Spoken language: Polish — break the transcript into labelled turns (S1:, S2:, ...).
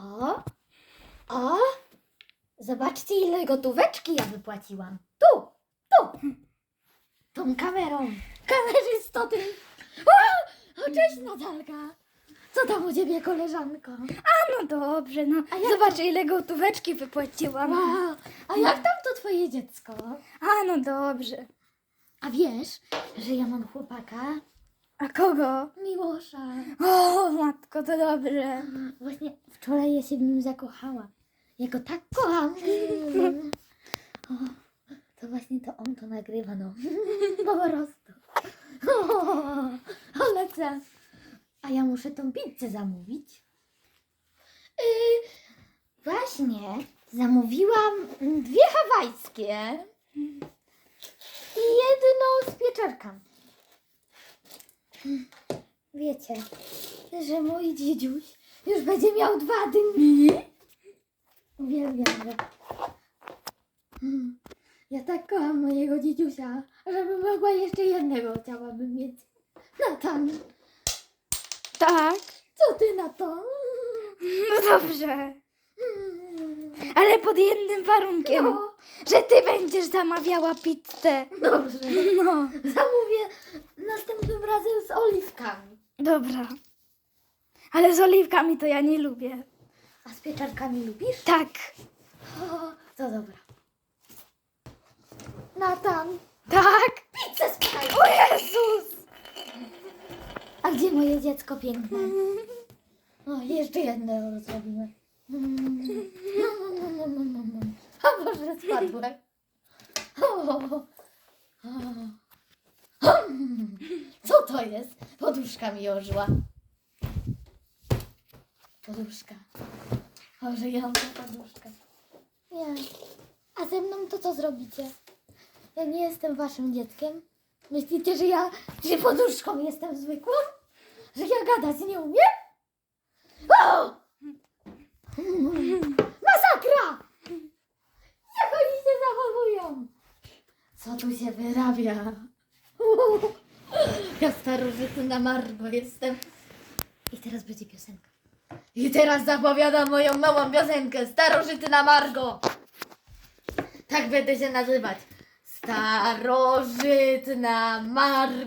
S1: O, o, zobaczcie ile gotóweczki ja wypłaciłam. Tu, tu, tą kamerą. Kamerzysto ty. O, o, cześć Natalka. Co tam u ciebie koleżanko?
S2: A no dobrze, no.
S1: A jak
S2: Zobacz ile gotóweczki wypłaciłam.
S1: Wow, a jak tam to twoje dziecko?
S2: A no dobrze.
S1: A wiesz, że ja mam chłopaka?
S2: A kogo?
S1: Miłosza.
S2: O, matko, to dobrze.
S1: Właśnie wczoraj ja się w nim zakochałam. Ja go tak kocham. O, to właśnie to on to nagrywa, no. Po prostu. O, ale co? A ja muszę tą pizzę zamówić. Yy, właśnie, zamówiłam dwie hawajskie i jedną z pieczarkami. Wiecie, że mój dziedziuś już będzie miał dwa dni. Uwielbiam go. Ja tak kocham mojego dziedziusia, żeby mogła jeszcze jednego chciałabym mieć. Natan,
S2: Tak.
S1: co ty na to?
S2: No dobrze. Ale pod jednym warunkiem.
S1: No,
S2: Że ty będziesz zamawiała pizzę.
S1: dobrze.
S2: No.
S1: Zamówię następnym razem z oliwkami.
S2: Dobra. Ale z oliwkami to ja nie lubię.
S1: A z pieczarkami lubisz?
S2: Tak.
S1: O, to dobra. Natan,
S2: Tak.
S1: pizzę spytaj.
S2: O Jezus.
S1: A gdzie moje dziecko piękne? O, jeszcze jednego zrobimy. Mm. O Boże, spadłem. O, o. Hmm. Co to jest? Poduszka mi ożyła. Poduszka. Ożyjąca poduszka. Nie. A ze mną to co zrobicie? Ja nie jestem waszym dzieckiem. Myślicie, że ja że poduszką jestem zwykłą? Że ja gadać nie umiem? O! Masakra! Jak oni się zachowują? Co tu się wyrabia? Ja starożytna Margo jestem. I teraz będzie piosenka. I teraz zapowiadam moją nową piosenkę. Starożytna Margo. Tak będę się nazywać. Starożytna Margo.